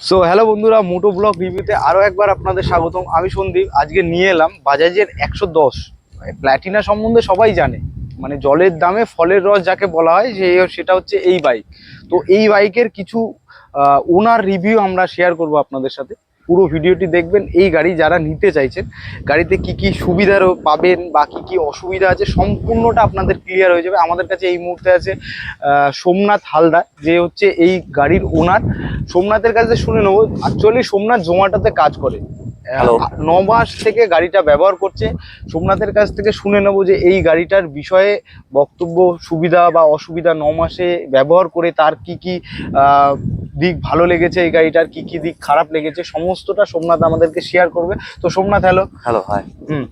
So hello বন্ধুরা মোটো blog রিভিউতে আরও একবার আপনাদের স্বাগতম। আমি সন্দীপ, আজকে নিয়ে এলাম বাজাজের একশো দশ। প্ল্যাটিনা সম্বন্ধে সবাই জানে। মানে জলের দামে ফলের রস যাকে বলা হয়, সে সেটা হচ্ছে এই বাইক তো এই বাইকের কিছু ওনার রিভিউ আমরা শেয়ার করব আপনাদের সাথে। পুরো ভিডিওটি দেখবেন। এই গাড়ি যারা নিতে চাইছেন গাড়িতে কি কি সুবিধা পাবেন বা কি কি অসুবিধা আছে সম্পূর্ণটা আপনাদের ক্লিয়ার হয়ে যাবে। আমাদের কাছে এই মুহূর্তে আছে সোমনাথ হালদার যে হচ্ছে এই গাড়ির ওনার সোমনাথের কাছে শুনে নেব অ্যাকচুয়ালি সোমনাথ জোম্যাটোতে কাজ করে। ন মাস থেকে গাড়িটা ব্যবহার করছে। সোমনাথের কাছ থেকে শুনে নেব যে এই গাড়িটার বিষয়ে বক্তব্য সুবিধা বা অসুবিধা ন মাসে ব্যবহার করে তার কি কি দিক ভালো লেগেছে এই গাড়িটার কি কি দিক খারাপ লেগেছে সমস্তটা সোমনাথ আমাদেরকে শেয়ার করবে। তো সোমনাথ হ্যালো হ্যালো হ্যাঁ হুম।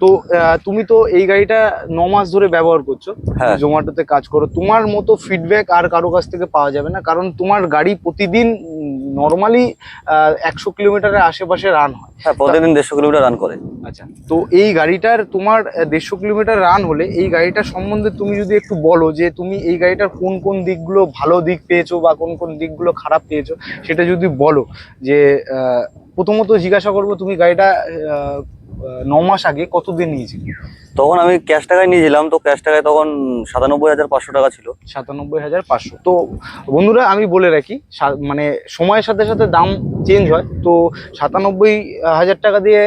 তো তুমি তো এই গাড়িটা ন মাস ধরে ব্যবহার করছ হ্যাঁ। জোম্যাটোতে কাজ করো। তোমার মতো ফিডব্যাক আর কারও কাছ থেকে পাওয়া যাবে না কারণ তোমার গাড়ি প্রতিদিন নর্মালি একশো কিলোমিটারের আশেপাশে রান হয়। হ্যাঁ প্রতিদিন দেড়শো কিলোমিটার রান করে। আচ্ছা তো এই গাড়িটার তোমার দেড়শো কিলোমিটার রান হলে এই গাড়িটার সম্বন্ধে তুমি যদি একটু বলো যে তুমি এই গাড়িটার কোন কোন দিকগুলো ভালো দিক পেয়েছ বা কোন কোন দিকগুলো খারাপ পেয়েছ সেটা যদি বলো যে প্রথমত জিজ্ঞাসা করব তুমি গাড়িটা ন মাস আগে কতদিন নিয়েছিল তখন আমি ক্যাশ টাকায় নিয়েছিলাম তো ক্যাশ টাকায় তখন সাতানব্বই হাজার পাঁচশো টাকা ছিল। সাতানব্বই হাজার পাঁচশো। তো বন্ধুরা আমি বলে রাখি মানে সময়ের সাথে সাথে দাম চেঞ্জ হয়। তো সাতানব্বই হাজার টাকা দিয়ে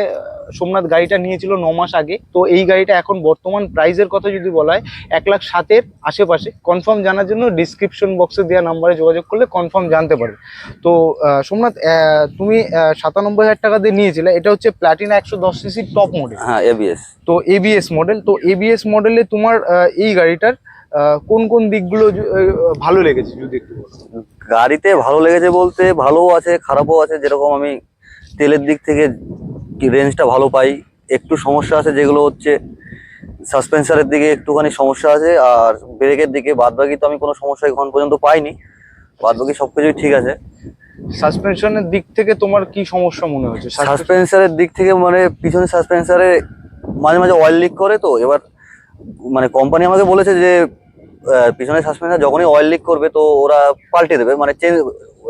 সোমনাথ গাড়িটা নিয়েছিল ন মাস আগে। তো এই গাড়িটা এখন বর্তমান প্রাইসের কথা যদি বলা হয় এক লাখ সাতের আশেপাশে। কনফার্ম জানার জন্য ডিসক্রিপশন বক্সে দেওয়া নাম্বারে যোগাযোগ করলে কনফার্ম জানতে পারবে। তো সোমনাথ তুমি সাতানব্বই হাজার টাকা দিয়ে নিয়েছিলে। এটা হচ্ছে প্ল্যাটিনা একশো দশ সিসির টপ মডেল হ্যাঁ এবিএস তো এবিএস মডেল তো এবিএস মডেলে তোমার এই গাড়িটার কোন কোন দিকগুলো ভালো লেগেছে যদি একটু বলো? গাড়িতে ভালো লেগেছে বলতে ভালোও আছে খারাপও আছে যেরকম আমি তেলের দিক থেকে রেঞ্জটা ভালো পাই একটু সমস্যা আছে যেগুলো হচ্ছে সাসপেন্সারের দিকে একটুখানি সমস্যা আছে আর ব্রেকের দিকে বাদ বাকি তো আমি কোনো সমস্যা এখন পর্যন্ত পাইনি বাদ বাকি সব কিছুই ঠিক আছে। সাসপেনশনের দিক থেকে তোমার কি সমস্যা মনে হচ্ছে সাসপেন্সারের দিক থেকে মানে পিছনে সাসপেন্সারে মাঝে মাঝে অয়েল লিক করে তো এবার মানে কোম্পানি আমাকে বলেছে যে পিছনে সাসপেন্সার যখনই অয়েল লিক করবে তো ওরা পাল্টে দেবে মানে চেঞ্জ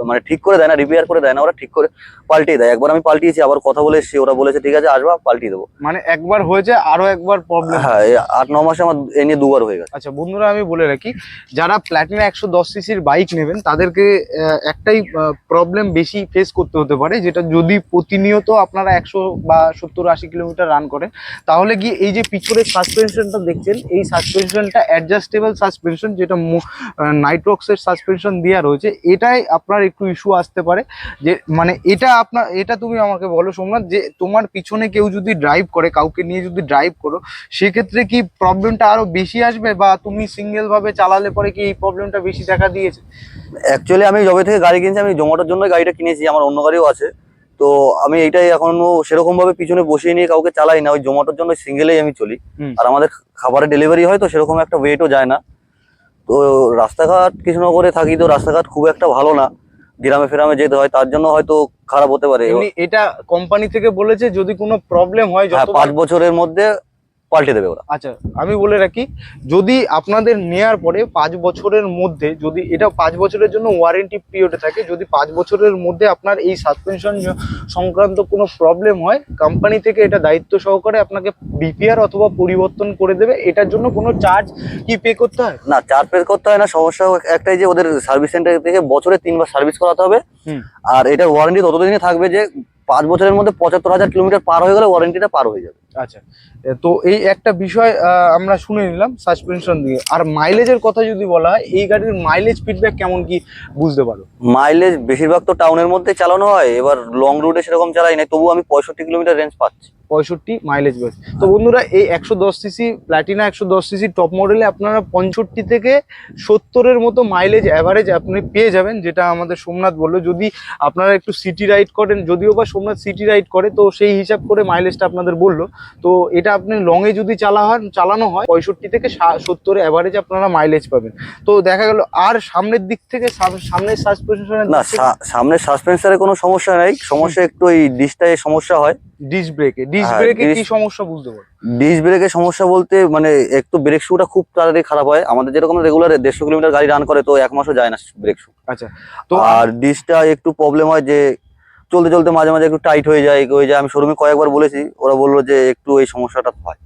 মানে ঠিক করে দেয় না রিপেয়ার করে দেয় না ওরা ঠিক করে পাল্টিয়ে দেয়। একবার আমি পাল্টিয়েছি আবার কথা বলে এসেছি ওরা বলেছে ঠিক আছে আসবা পাল্টিয়ে দেবো। মানে একবার হয়েছে আরও একবার প্রবলেম হ্যাঁ এই আট ন মাসে আমার এ নিয়ে দুবার হয়ে গেছে। আচ্ছা বন্ধুরা আমি বলে রাখি যারা প্ল্যাটিনা একশো দশ সিসির বাইক নেবেন তাদেরকে একটাই প্রবলেম বেশি ফেস করতে হতে পারে যেটা যদি প্রতিনিয়ত আপনারা একশো বা সত্তর আশি কিলোমিটার রান করেন তাহলে কি এই যে পিছনের সাসপেনশনটা দেখছেন এই সাসপেনশনটা অ্যাডজাস্টেবল সাসপেনশন যেটা নাইট্রক্সের সাসপেনশন দেওয়া রয়েছে এটাই আপনার একটু ইস্যু আসতে পারে। যে মানে এটা আপনার এটা তুমি আমাকে বলো সোমনাথ যে তোমার পিছনে কেউ যদি ড্রাইভ করে কাউকে নিয়ে যদি ড্রাইভ করো সেক্ষেত্রে কি প্রবলেমটা আরও বেশি আসবে বা তুমি সিঙ্গেল ভাবে চালালে পরে কি এই প্রবলেমটা বেশি দেখা দিয়েছে? অ্যাকচুয়ালি আমি যবে থেকে গাড়ি কিনছি আমি জোম্যাটোর জন্য গাড়িটা কিনেছি আমার অন্য গাড়িও আছে। তো আমি এইটাই এখনও সেরকম ভাবে পিছনে বসিয়ে নিয়ে কাউকে চালাই না ওই জোম্যাটোর জন্য সিঙ্গেলেই আমি চলি। আর আমাদের খাবারের ডেলিভারি হয় তো সেরকম একটা ওয়েটও যায় না। তো রাস্তাঘাট কৃষ্ণনগরে থাকি তো রাস্তাঘাট খুব একটা ভালো না। গ্রামে ফেরামে যেতে হয় তার জন্য হয়তো খারাপ হতে পারে। এটা কোম্পানি থেকে বলেছে যদি কোনো প্রবলেম হয় হ্যাঁ পাঁচ বছরের মধ্যে পাল্টে দেবে ওরা। আচ্ছা আমি বলে রাখি যদি আপনাদের নেয়ার পরে পাঁচ বছরের মধ্যে যদি এটা পাঁচ বছরের জন্য ওয়ারেন্টি পিরিয়ডে থাকে যদি পাঁচ বছরের মধ্যে আপনার এই সাসপেনশন সংক্রান্ত কোনো প্রবলেম হয় কোম্পানি থেকে এটা দায়িত্ব সহকারে আপনাকে বিপিআর অথবা পরিবর্তন করে দেবে। এটার জন্য কোনো চার্জ কি পে করতে হয়? না চার্জ পেজ করতে হয় না। সমস্যা একটাই যে ওদের সার্ভিস সেন্টার থেকে বছরে তিনবার সার্ভিস করাতে হবে। আর এটার ওয়ারেন্টি ততদিনই থাকবে যে পাঁচ বছরের মধ্যে পঁচাত্তর হাজার কিলোমিটার পার হয়ে গেলে ওয়ারেন্টিটা পার হয়ে যাবে। আচ্ছা। তো এই একটা বিষয় আমরা শুনে নিলাম সাসপেনশন দিয়ে। আর মাইলেজের কথা যদি বলা হয় এই গাড়ির মাইলেজ ফিডব্যাক কেমন কি বুঝতে পারো? মাইলেজ বেশিরভাগ তো টাউনের মধ্যে চালানো হয়। এবার লং রুটে সেরকম চালাই না তবু আমি পঁয়ষট্টি কিলোমিটার রেঞ্জ পাচ্ছি। পঁয়ষট্টি মাইলেজ বেস তো বন্ধুরা এই একশো দশ সিসি প্ল্যাটিনা একশো দশ সিসি টপ মডেলে আপনারা পঁয়ষট্টি থেকে সত্তরের মতো মাইলেজ অ্যাভারেজ আপনি পেয়ে যাবেন যেটা আমাদের সোমনাথ বলল। যদি আপনারা একটু সিটি রাইড করেন যদিও বা সোমনাথ সিটি রাইড করে তো সেই হিসাব করে মাইলেজটা আপনাদের বলল। তো এটা আপনি লংয়ে যদি চালা হয় চালানো হয় পঁয়ষট্টি থেকে সত্তর অ্যাভারেজ আপনারা মাইলেজ পাবেন। তো দেখা গেল আর সামনের দিক থেকে সাম- সামনের সাসপেনশনের না সামনের সাসপেন্সারে কোনো সমস্যা নেই। সমস্যা একটু এই ডিসটায় সমস্যা হয়। ডিস ব্রেকে ডিস ব্রেকে কি সমস্যা বুঝতে পারো? ডিস ব্রেকের সমস্যা বলতে মানে একটু ব্রেক শুটা খুব তাড়াতাড়ি খারাপ হয়। আমাদের যেরকম রেগুলার দেড়শো কিলোমিটার গাড়ি রান করে তো এক মাসও যায় না ব্রেক শু আচ্ছা তো আর ডিসটা একটু প্রবলেম হয় যে চলতে চলতে মাঝে মাঝে একটু টাইট হয়ে যায় হয়ে যায়। আমি শোরুমে কয়েকবার বলেছি, ওরা বলল যে একটু এই সমস্যাটা হয়।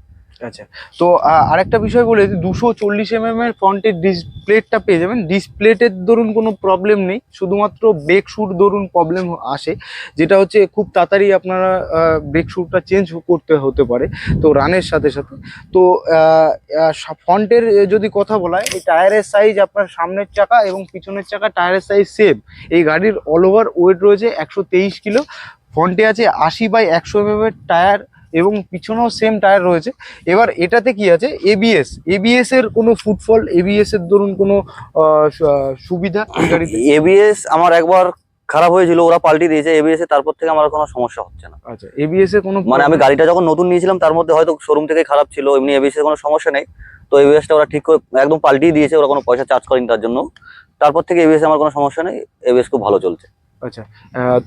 আচ্ছা। তো আরেকটা বিষয় বলে দুশো চল্লিশ এম এম এর ফ্রন্টের ডিসপ্লেটটা পেয়ে যাবেন। ডিসপ্লেটের ধরুন কোনো প্রবলেম নেই, শুধুমাত্র ব্রেক শুট ধরুন প্রবলেম আসে, যেটা হচ্ছে খুব তাড়াতাড়ি আপনারা ব্রেক শুটটা চেঞ্জ করতে হতে পারে, তো রানের সাথে সাথে। তো ফ্রন্টের যদি কথা বলা হয়, এই টায়ারের সাইজ আপনার সামনের চাকা এবং পিছনের চাকা টায়ারের সাইজ সেম এই গাড়ির অল ওভার ওয়েট রয়েছে একশো তেইশ কিলো। ফ্রন্টে আছে আশি বাই একশো এম এর টায়ার এবং পিছনেও সেম টায়ার রয়েছে এবার এটাতে কি আছে এবিএস এবিএস এর কোনো ফুটফল এবিএস এর ধরুন কোনো সুবিধা এবিএস আমার একবার খারাপ হয়েছিল ওরা পাল্টে দিয়েছে এবিএস এর তারপর থেকে আমার কোনো সমস্যা হচ্ছে না আচ্ছা এবিএস এর কোনো মানে আমি গাড়িটা যখন নতুন নিয়েছিলাম তার মধ্যে হয়তো শোরুম থেকে খারাপ ছিল এমনি এবিএস এর কোনো সমস্যা নেই তো এবিএসটা ওরা ঠিক করে একদম পাল্টিয়ে দিয়েছে ওরা কোনো পয়সা চার্জ করেনি তার জন্য তারপর থেকে এবিএস আমার কোনো সমস্যা নেই এবিএস খুব ভালো চলছে আচ্ছা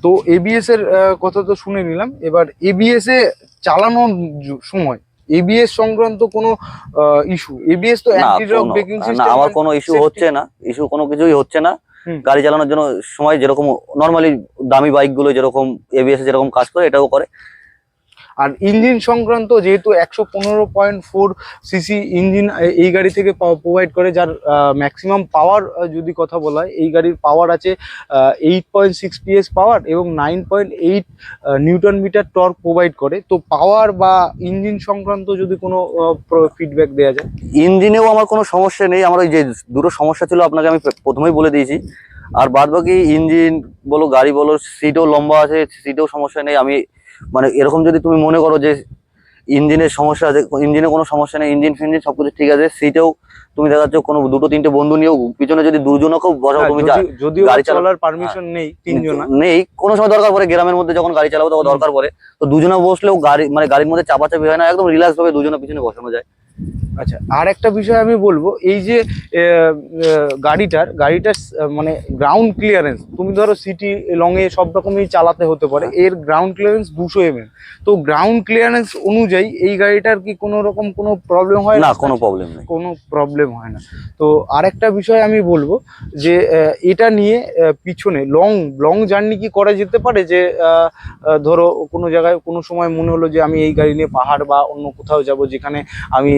তো এবিএস এর কথা তো শুনে নিলাম। এবার এবিএস এ চালানোর সময় এবিএস সংক্রান্ত কোনো ইস্যু এবিএস তো না আমার কোনো ইস্যু হচ্ছে না। ইস্যু কোনো কিছুই হচ্ছে না। গাড়ি চালানোর জন্য সময় যেরকম নর্মালি দামি বাইকগুলো যেরকম এবিএস যেরকম কাজ করে এটাও করে। আর ইঞ্জিন সংক্রান্ত যেহেতু একশো পনেরো পয়েন্ট ফোর সিসি ইঞ্জিন এই গাড়ি থেকে প্রোভাইড করে, যার ম্যাক্সিমাম পাওয়ার যদি কথা বলা হয়, এই গাড়ির পাওয়ার আছে eight point six PS power এবং nine point eight newton meter torque provide করে। তো পাওয়ার বা ইঞ্জিন সংক্রান্ত যদি কোনো ফিডব্যাক দেওয়া যায়? ইঞ্জিনেও আমার কোনো সমস্যা নেই। আমার ওই যে দুটো সমস্যা ছিল, আপনাকে আমি প্রথমেই বলে দিয়েছি। আর বাদ বাকি ইঞ্জিন বলো, গাড়ি বলো সিটও লম্বা আছে সিটেও সমস্যা নেই। আমি মানে এরকম যদি তুমি মনে করো যে ইঞ্জিনের সমস্যা আছে ইঞ্জিনে কোনো সমস্যা নেই ইঞ্জিন ফিঞ্জিন সবকিছু ঠিক আছে সিটেও তুমি দেখা যাচ্ছে কোনো দুটো তিনটে বন্ধু নিয়েও পিছনে যদি দুজনকেও বসাও হ্যাঁ, তুমি যাও যদি- যদিও গাড়ি চালানোর পারমিশন নেই তিনজন। নেই কোনো সময় দরকার পড়ে গ্রামের মধ্যে যখন গাড়ি চালাবো তখন দরকার পড়ে। তো দুজনে বসলেও গাড়ি মানে গাড়ির মধ্যে চাপাচাপি হয় না একদম রিল্যাক্স ভাবে দুজনে পিছনে বসানো যায়। আচ্ছা আর একটা বিষয় আমি বলব এই যে গাড়িটার গাড়িটার মানে গ্রাউন্ড ক্লিয়ারেন্স তুমি ধরো সিটি লং এ সব রকমই চালাতে হতে পারে এর গ্রাউন্ড ক্লিয়ারেন্স দুশো এম তো গ্রাউন্ড ক্লিয়ারেন্স অনুযায়ী এই গাড়িটার কি কোনো রকম কোনো প্রবলেম হয় না? কোনো প্রবলেম নেই। কোনো প্রবলেম হয় না। তো আরেকটা বিষয় আমি বলব যে এটা নিয়ে পিছনে লং লং জার্নি কি করা যেতে পারে? যে ধরো কোনো জায়গায় কোনো সময় মনে হলো যে আমি এই গাড়ি নিয়ে পাহাড় বা অন্য কোথাও যাব যেখানে আমি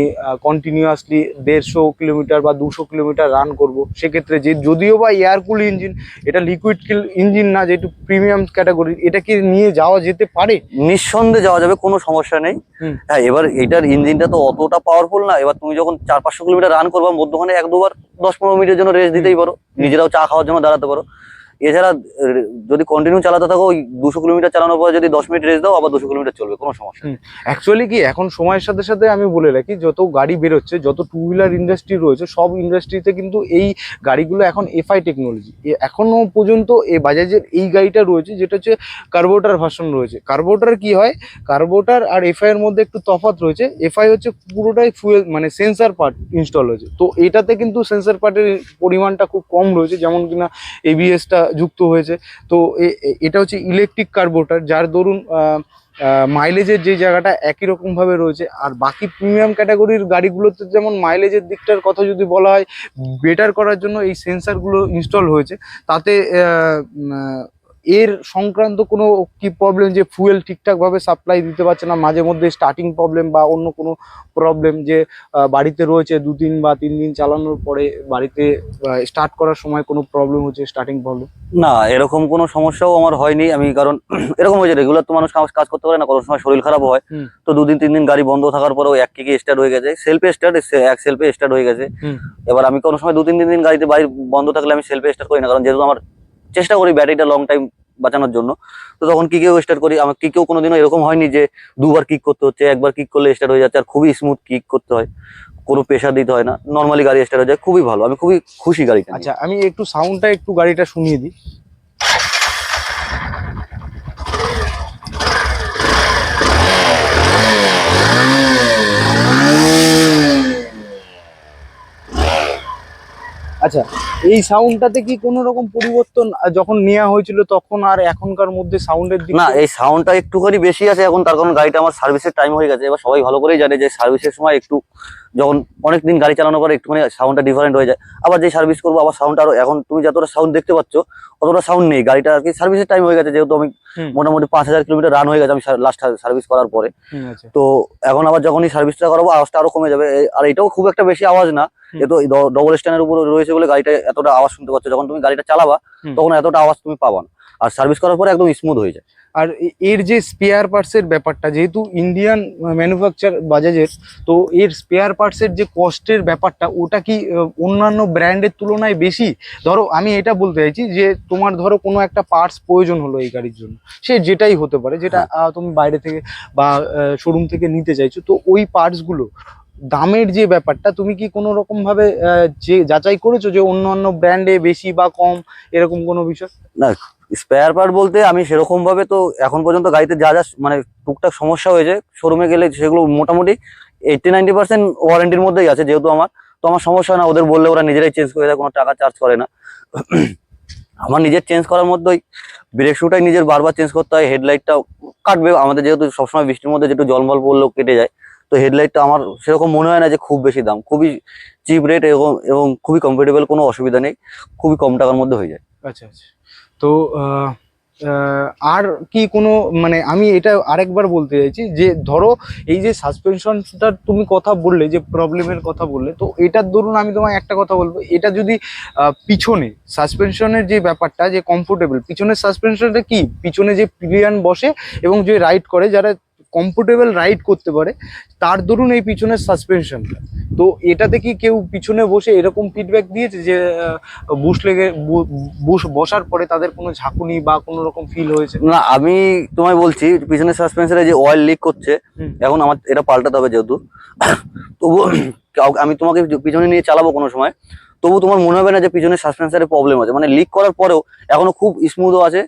কন্টিনিউয়াসলি দেড়শো কিলোমিটার বা দুশো কিলোমিটার রান করব। সেক্ষেত্রে যে যদিও বা এয়ারকুল ইঞ্জিন এটা লিকুইড ইঞ্জিন না যেহেতু প্রিমিয়াম ক্যাটাগরি এটা কি নিয়ে যাওয়া যেতে পারে। নিঃসন্দেহে যাওয়া যাবে কোনো সমস্যা নেই। হ্যাঁ এবার এটার ইঞ্জিনটা তো অতটা পাওয়ারফুল না। এবার তুমি যখন চার পাঁচশো কিলোমিটার রান করবা মধ্যখানে এক দুবার দশ পনেরো মিনিটের জন্য রেস্ট দিতেই পারো। নিজেরাও চা খাওয়ার জন্য দাঁড়াতে পারো। এছাড়া যদি কন্টিনিউ চালাতে থাকো, ওই দুশো কিলোমিটার চালানোর পর যদি দশ মিনিট রেস্ট দাও, আবার দুশো কিলোমিটার চলবে, কোনো সমস্যা অ্যাকচুয়ালি কি, এখন সময়ের সাথে সাথে আমি বলে রাখি, যত গাড়ি বেরোচ্ছে, যত টু হুইলার ইন্ডাস্ট্রি রয়েছে, সব ইন্ডাস্ট্রিতে কিন্তু এই গাড়িগুলো এখন এফআই টেকনোলজি এখনও পর্যন্ত এই বাজাজের এই গাড়িটা রয়েছে, যেটা হচ্ছে কার্বোটার ভার্সন রয়েছে। কার্বোটার কি হয়? কার্বোটার আর এফআই এর মধ্যে একটু তফাৎ রয়েছে। এফআই হচ্ছে পুরোটাই ফুয়েল মানে সেন্সার পার্ট ইনস্টল হয়েছে। তো এটাতে কিন্তু সেন্সার পার্টের পরিমাণটা খুব কম রয়েছে, যেমন কিনা এবিএসটা যুক্ত হয়েছে। তো এটা হচ্ছে ইলেকট্রিক কার্বোটার যার দরুন মাইলেজের যে জায়গাটা একই রকমভাবে রয়েছে। আর বাকি প্রিমিয়াম ক্যাটাগরির গাড়িগুলোতে যেমন মাইলেজের দিকটার কথা যদি বলা হয় বেটার করার জন্য এই সেন্সারগুলো ইনস্টল হয়েছে। তাতে এর সংক্রান্ত কোনো কি প্রবলেম যে ফুয়েল ঠিকঠাকভাবে সাপ্লাই দিতে পারছে না? মাঝে মধ্যে স্টার্টিং প্রবলেম বা অন্য কোনো প্রবলেম যে বাড়িতে রয়েছে দু দিন বা তিন দিন চালানোর পরে বাড়িতে স্টার্ট করার সময় কোনো প্রবলেম হচ্ছে স্টার্টিং প্রবলেম না এরকম কোনো সমস্যাও আমার হয়নি। আমি কারণ এরকম হয়েছে রেগুলার তো মানুষ কাজ করতে পারে না কোনো সময় শরীর খারাপ হয়। তো দুদিন তিন দিন গাড়ি বন্ধ থাকার পরেও এক কিকে স্টার্ট হয়ে গেছে। সেলফে স্টার্ট এক সেলফে স্টার্ট হয়ে গেছে। এবার আমি কোনো সময় দু তিন তিন দিন গাড়িতে বাড়ি বন্ধ থাকলে আমি সেলফে স্টার্ট করি না। কারণ যেহেতু আমার চেষ্টা করি ব্যাটারিটা লং টাইম বাঁচানোর জন্য। তো তখন কিকেও স্টার্ট করি, আমার কিকেও কোনোদিনও এরকম হয়নি যে দুবার কিক করতে হচ্ছে, একবার কিক করলে স্টার্ট হয়ে যাচ্ছে, আর খুবই স্মুথ কিক করতে হয়। কোনো প্রেশার দিতে হয় না। নর্মালি গাড়ি স্টার্ট হয়ে যায়, খুবই ভালো। আমি খুবই খুশি গাড়িটা আচ্ছা আমি একটু সাউন্ডটা একটু গাড়িটা শুনিয়ে দিই। আচ্ছা এই সাউন্ডটাতে কি কোনো রকম পরিবর্তন যখন নেওয়া হয়েছিল তখন আর এখনকার মধ্যে সাউন্ডের দিক না এই সাউন্ডটা একটুখানি বেশি আছে এখন তার কারণ গাড়িটা আমার সার্ভিসের টাইম হয়ে গেছে। এবার সবাই ভালো করেই জানে যে সার্ভিসের সময় একটু যখন অনেক দিন গাড়ি চালানোর পরে একটুখানি সাউন্ডটা ডিফারেন্ট হয়ে যায়। আবার যে সার্ভিস করব আবার সাউন্ডটা আরও এখন তুমি যতটা সাউন্ড দেখতে পাচ্ছ অতটা সাউন্ড নেই। গাড়িটা আর কি সার্ভিসের টাইম হয়ে গেছে যেহেতু আমি মোটামুটি পাঁচ হাজার কিলোমিটার রান হয়ে গেছে আমি লাস্ট সার্ভিস করার পরে। আচ্ছা। তো এখন আবার যখনই সার্ভিসটা করাবো আওয়াজটা আরও কমে যাবে। আর এটাও খুব একটা বেশি আওয়াজ না। যেহেতু ডবল স্ট্যান্ডের উপরে রয়েছে বলে গাড়িটা এতটা আওয়াজ শুনতে পাচ্ছ। যখন তুমি গাড়িটা চালাবা তখন এতটা আওয়াজ তুমি পাবা না। আর সার্ভিস করার পরে একদম স্মুথ হয়ে যায়। আর এর যে স্পেয়ার পার্টসের ব্যাপারটা যেহেতু ইন্ডিয়ান ম্যানুফ্যাকচার বাজাজের তো এর স্পেয়ার পার্টসের যে কস্টের ব্যাপারটা ওটা কি অন্যান্য ব্র্যান্ডের তুলনায় বেশি? ধরো আমি এটা বলতে চাইছি যে তোমার ধরো কোনো একটা পার্টস প্রয়োজন হলো এই গাড়ির জন্য। সে যেটাই হতে পারে যেটা তুমি বাইরে থেকে বা শোরুম থেকে নিতে চাইছো তো ওই পার্টসগুলো দামের যে ব্যাপারটা তুমি কি কোনো রকম ভাবে আহ, যে যাচাই করেছ যে অন্য অন্য ব্র্যান্ডে বেশি বা কম এরকম কোনো বিষয়? না স্পেয়ার পার্ট বলতে আমি সেরকম ভাবে তো এখন পর্যন্ত গাড়িতে যা যা মানে টুকটাক সমস্যা হয়েছে শোরুমে গেলে সেগুলো মোটামুটি এইটটি নাইনটি পার্সেন্ট ওয়ারেন্টির মধ্যেই আছে যেহেতু আমার। তো আমার সমস্যা না ওদের বললে ওরা নিজেরাই চেঞ্জ করে দেয় কোনো টাকা চার্জ করে না। আমার নিজের চেঞ্জ করার মধ্যেই ব্রেক শুটাই নিজের বারবার চেঞ্জ করতে হয় হেডলাইটটাও কাটবে। আমাদের যেহেতু সবসময় বৃষ্টির মধ্যে যেটু জলমল পড়লেও কেটে যায়। তো হেডলাইটটা আমার সেরকম মনে হয় না যে খুব বেশি দাম। খুবই চিপ রেট এবং এবং খুবই কমফোর্টেবল কোনো অসুবিধা নেই। খুবই কম টাকার মধ্যে হয়ে যায়। আচ্ছা আচ্ছা। তো আর কি কোনো মানে আমি এটা আরেকবার বলতে চাইছি যে ধরো এই যে সাসপেনশনটা তুমি কথা বললে, যে প্রবলেমের কথা বললে, তো এটার ধরুন আমি তোমায় একটা কথা বলব। এটা যদি পিছনে সাসপেনশনের যে ব্যাপারটা, যে কমফোর্টেবল পিছনের সাসপেনশনটা কি? পিছনে যে পিলিয়ান বসে এবং যে রাইড করে, যারা কমফোর্টেবল রাইড করতে পারে তার দরুন এই পিছনের সাসপেনশনটা তো এটাতে কি কেউ পিছনে বসে এরকম ফিডব্যাক দিয়েছে যে বুশ লেগে বুশ বসার পরে তাদের কোনো ঝাঁকুনি বা কোনো রকম ফিল হয়েছে? না আমি তোমায় বলছি পিছনের সাসপেন্সারে যে অয়েল লিক করছে এখন আমার এটা পাল্টাতে হবে যেহেতু। তবু আমি তোমাকে পিছনে নিয়ে চালাবো কোনো সময় তবু তোমার মনে হবে না যে পিছনের সাসপেন্সারে প্রবলেম আছে। মানে লিক করার পরেও এখনও খুব স্মুথও আছে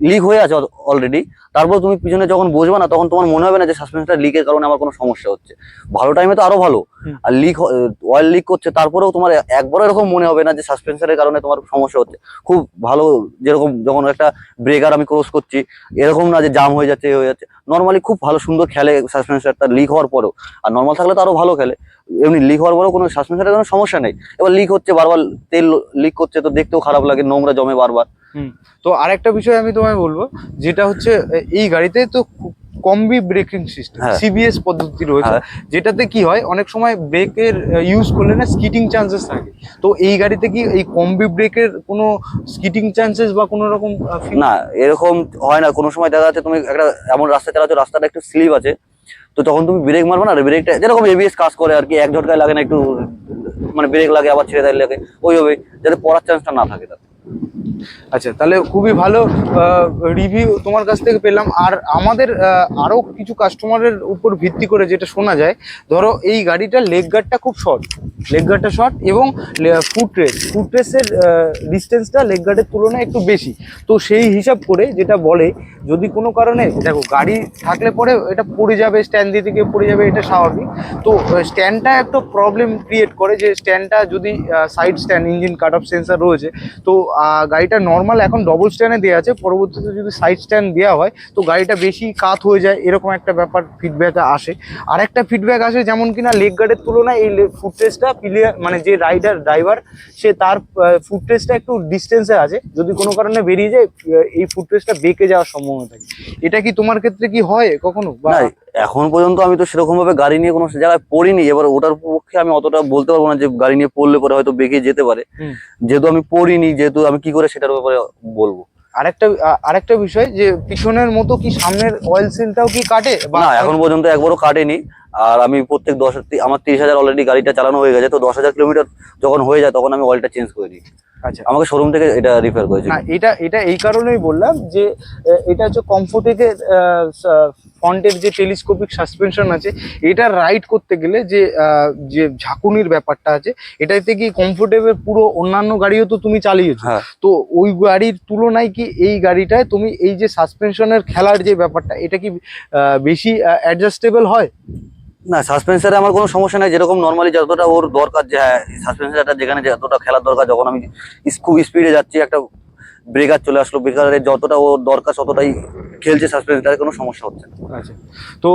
লিক হয়ে আছে অলরেডি তারপর তুমি পিছনে যখন বসবে না তখন তোমার মনে হবে না যে সাসপেন্সার লিকের কারণে আমার কোনো সমস্যা হচ্ছে। ভালো টাইমে তো আরও ভালো। আর লিক অয়েল লিক করছে তারপরেও তোমার একবারও এরকম মনে হবে না যে সাসপেন্সারের কারণে তোমার সমস্যা হচ্ছে। খুব ভালো যেরকম যখন একটা ব্রেকার আমি ক্রস করছি এরকম না যে জাম হয়ে যাচ্ছে হয়ে যাচ্ছে। নর্মালি খুব ভালো সুন্দর খেলে সাসপেন্সারটা লিক হওয়ার পরেও। আর নর্মাল থাকলে তো আরও ভালো খেলে। এমনি লিক হওয়ার পরেও কোনো সাসপেন্সারের কোনো সমস্যা নেই। এবার লিক হচ্ছে বারবার তেল লিক করছে তো দেখতেও খারাপ লাগে নোংরা জমে বারবার। তো আরেকটা বিষয় আমি তোমায় বলব যেটা হচ্ছে এই গাড়িতে তো কম্বি ব্রেকিং সিস্টেম হ্যাঁ। সিবিএস পদ্ধতি রয়েছে। হ্যাঁ। যেটাতে কি হয় অনেক সময় ব্রেকের ইউজ করলে না স্কিটিং চান্সেস থাকে। তো এই গাড়িতে কি এই কম্বি ব্রেকের কোনো স্কিটিং চান্সেস বা কোনো রকম না এরকম হয় না। কোনো সময় দেখা যাচ্ছে তুমি একটা এমন রাস্তা চালাচ্ছ রাস্তাটা একটু স্লিপ আছে তো তখন তুমি ব্রেক মারবে না ব্রেকটা যেরকম এবিএস কাজ করে আর কি এক ঝটকায় লাগে না একটু মানে ব্রেক লাগে আবার ছেড়ে দেয় লাগে ওইভাবে যাতে পড়ার চান্সটা না থাকে তাতে। আচ্ছা তাহলে খুবই ভালো রিভিউ তোমার কাছ থেকে পেলাম। আর আমাদের আরও কিছু কাস্টমারের উপর ভিত্তি করে যেটা শোনা যায়, ধরো এই গাড়িটার লেগ গার্ডটা খুব শর্ট লেগ গার্ডটা শর্ট এবং ফুট রেস ফুট ডিস্টেন্সটা লেগ গার্ডের তুলনায় একটু বেশি। তো সেই হিসাব করে যেটা বলে, যদি কোনো কারণে, দেখো, গাড়ি থাকলে পরে এটা পড়ে যাবে স্ট্যান্ড দিতে গিয়ে পড়ে যাবে, এটা স্বাভাবিক। তো স্ট্যান্ডটা একটু প্রবলেম ক্রিয়েট করে যে স্ট্যান্ডটা যদি side stand engine cut off sensor রয়েছে, তো গাড়িটা নর্মাল এখন ডবল স্ট্যান্ডে দেওয়া আছে। পরবর্তীতে যদি সাইড স্ট্যান্ড দেওয়া হয়, তো গাড়িটা বেশি কাত হয়ে যায়, এরকম একটা ব্যাপার ফিডব্যাক আসে। আর একটা ফিডব্যাক আসে, যেমন কিনা লেগ গার্ডের তুলনায় এই ফুটরেসটা ক্লিয়ার মানে যে রাইডার ড্রাইভার সে তার ফুটরেসটা একটু ডিস্টেন্সে আছে। যদি কোনো কারণে বেরিয়ে যায় এই ফুটরেসটা বেঁকে যাওয়ার সম্ভাবনা থাকে। এটা কি তোমার ক্ষেত্রে কি হয় কখনো? বা এখন পর্যন্ত আমি তো সেরকম ভাবে গাড়ি নিয়ে কোনো জায়গায় পড়িনি। এবার ওটার পক্ষে আমি অতটা বলতে পারব না যে গাড়ি নিয়ে পড়লে পরে হয়তো বেঁকে যেতে পারে। যেহেতু আমি পড়িনি যেহেতু আমি কি করে সেটার ব্যাপারে বলব? আরেকটা আরেকটা বিষয় যে পিছনের মতো কি সামনের অয়েল সিলটাও কি কাটে? না এখন পর্যন্ত একবারও কাটেনি। আর আমি প্রত্যেক দশ আমার তিরিশ হাজার অলরেডি গাড়িটা চালানো হয়ে গেছে। তো দশ হাজার কিলোমিটার যখন হয়ে যায় তখন আমি অয়েলটা চেঞ্জ করে দিই। আচ্ছা। আমাকে শোরুম থেকে এটা রিফার করেছে। না এটা এটা এই কারণেই বললাম যে এটা হচ্ছে কমফোর্টেকের ফ্রন্টের যে টেলিস্কোপিক সাসপেনশন আছে এটা রাইড করতে গেলে যে যে ঝাঁকুনির ব্যাপারটা আছে এটাতে কি কমফোর্টেবল পুরো অন্যান্য গাড়িও তো তুমি চালিয়েছো? হ্যাঁ। তো ওই গাড়ির তুলনায় কি এই গাড়িটায় তুমি এই যে সাসপেনশনের খেলার যে ব্যাপারটা এটা কি বেশি অ্যাডজাস্টেবল হয়? না সাসপেন্সারে আমার কোনো সমস্যা নাই যেরকম নর্মালি যতটা ওর দরকার যে হ্যাঁ সাসপেন্সারটা যেখানে যতটা খেলার দরকার যখন আমি খুব স্পিডে যাচ্ছি একটা ব্রেকার চলে আসলো ব্রেকারে যতটা ওর দরকার ততটাই খেলছে সাসপেন্সারে কোনো সমস্যা হচ্ছে না। আচ্ছা। তো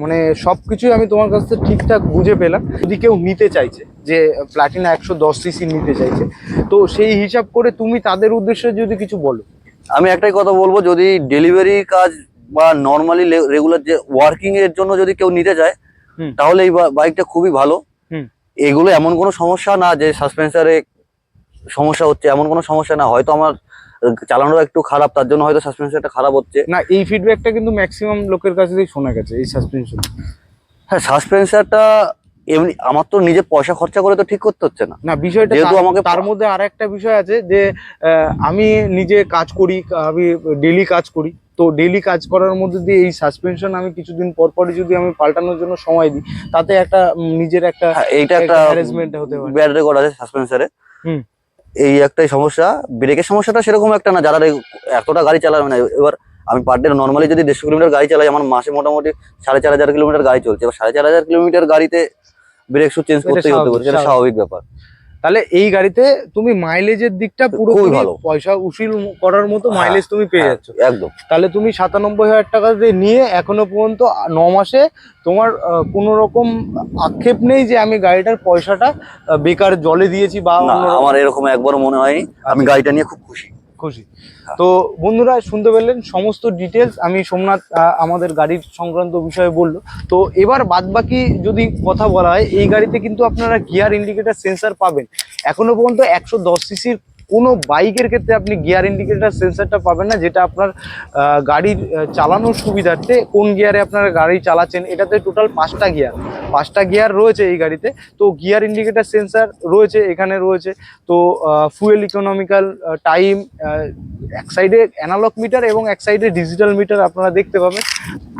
মানে সব কিছুই আমি তোমার কাছ থেকে ঠিকঠাক বুঝে পেলাম। যদি কেউ নিতে চাইছে যে প্লাটিনা একশো দশ সিসি নিতে চাইছে তো সেই হিসাব করে তুমি তাদের উদ্দেশ্যে যদি কিছু বলো। আমি একটাই কথা বলব যদি ডেলিভারি কাজ বা নর্মালি রেগুলার যে ওয়ার্কিং এর জন্য যদি কেউ নিতে চায়। তাহলে এই বাইকটা খুবই ভালো। এগুলো এমন কোনো সমস্যা না যে সাসপেন্সারে সমস্যা হচ্ছে এমন কোনো সমস্যা না। হয়তো আমার চালানোটা একটু খারাপ তার জন্য হয়তো সাসপেন্সারটা খারাপ হচ্ছে। না এই ফিডব্যাকটা কিন্তু ম্যাক্সিমাম লোকের কাছে শোনা গেছে এই সাসপেনশন হ্যাঁ সাসপেন্সারটা এমনি আমার তো নিজে পয়সা খরচা করে তো ঠিক করতে হচ্ছে না। না বিষয়টা যেহেতু আমাকে- তার মধ্যে আর একটা বিষয় আছে যে আমি নিজে কাজ করি আমি ডেলি কাজ করি। তো ডেলি কাজ করার মধ্যে দিয়ে এই সাসপেনশন আমি কিছুদিন পর পরই যদি আমি পাল্টানোর জন্য সময় দিই তাতে একটা নিজের একটা হ্যাঁ, এইটা একটা harassment হতে পারে। ব্যাড রেকর্ড আছে সাসপেন্সারে হুম। এই একটাই সমস্যা ব্রেকের সমস্যাটা সেরকম একটা না যারা এতটা গাড়ি চালাবে না। এবার আমি পার ডে নর্মালি যদি দেড়শো কিলোমিটার গাড়ি চালাই আমার মাসে মোটামুটি সাড়ে চার হাজার কিলোমিটার গাড়ি চলছে। এবার সাড়ে চার হাজার কিলোমিটার গাড়িতে ব্রেক শু চেঞ্জ করতেই হতে পারে সেটা স্বাভাবিক ব্যাপার। তাহলে এই গাড়িতে তুমি মাইলেজের দিকটা পুরো। পয়সা উসিল করার মতো মাইলেজ তুমি পেয়ে হ্যাঁ, যাচ্ছ। একদম। তাহলে তুমি সাতানব্বই হাজার টাকা দিয়ে নিয়ে এখনও পর্যন্ত ন মাসে তোমার কোন রকম আক্ষেপ নেই যে আমি গাড়িটার পয়সাটা বেকার জলে দিয়েছি বা আমার এরকম একবার মনে হয়নি। আমি গাড়িটা নিয়ে খুব খুশি। খুশি। তো বন্ধুরা, শুনতে পেলেন সমস্ত ডিটেলস আমি সোমনাথ আমাদের গাড়ির সংক্রান্ত বিষয়ে বলল। তো এবার বাদবাকি যদি কথা বলা হয়, এই গাড়িতে কিন্তু আপনারা গিয়ার ইন্ডিকেটার সেন্সার পাবেন। এখনও পর্যন্ত একশো দশ সিসির কোনো বাইকের ক্ষেত্রে আপনি গিয়ার ইন্ডিকেটার সেন্সারটা পাবেন না, যেটা আপনার গাড়ির চালানোর সুবিধার্থে কোন গিয়ারে আপনারা গাড়ি চালাচ্ছেন, এটাতে টোটাল পাঁচটা গিয়ার পাঁচটা গিয়ার রয়েছে এই গাড়িতে। তো গিয়ার ইন্ডিকেটার সেন্সার রয়েছে, এখানে রয়েছে। তো ফুয়েল ইকোনমিক্যাল টাইম এক সাইডে অ্যানালগ মিটার এবং এক সাইডে ডিজিটাল মিটার আপনারা দেখতে পাবেন।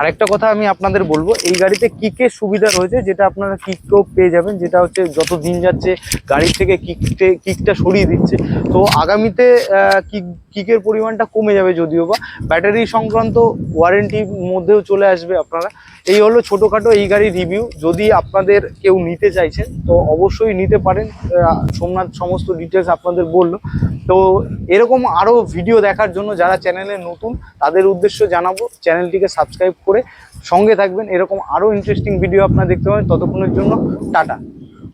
আরেকটা কথা আমি আপনাদের বলব, এই গাড়িতে কিকের সুবিধা রয়েছে, যেটা আপনারা কিকও পেয়ে যাবেন, যেটা হচ্ছে যত দিন যাচ্ছে গাড়ির থেকে কিকটে কিকটা সরিয়ে দিচ্ছে। তো আগামীতে কিক কিকের পরিমাণটা কমে যাবে যদিও বা ব্যাটারি সংক্রান্ত ওয়ারেন্টির মধ্যেও চলে আসবে আপনারা। এই হলো ছোটোখাটো এই গাড়ির রিভিউ যদি আপনাদের কেউ নিতে চাইছেন, তো অবশ্যই নিতে পারেন। সোমনাথ সমস্ত ডিটেলস আপনাদের বলল। তো এরকম আরও ভিডিও দেখার জন্য যারা চ্যানেলে নতুন, তাদের উদ্দেশ্য জানাব। চ্যানেলটিকে সাবস্ক্রাইব করে সঙ্গে থাকবেন। এরকম আরও ইন্টারেস্টিং ভিডিও আপনারা দেখতে পাবেন। ততক্ষণের জন্য টাটা।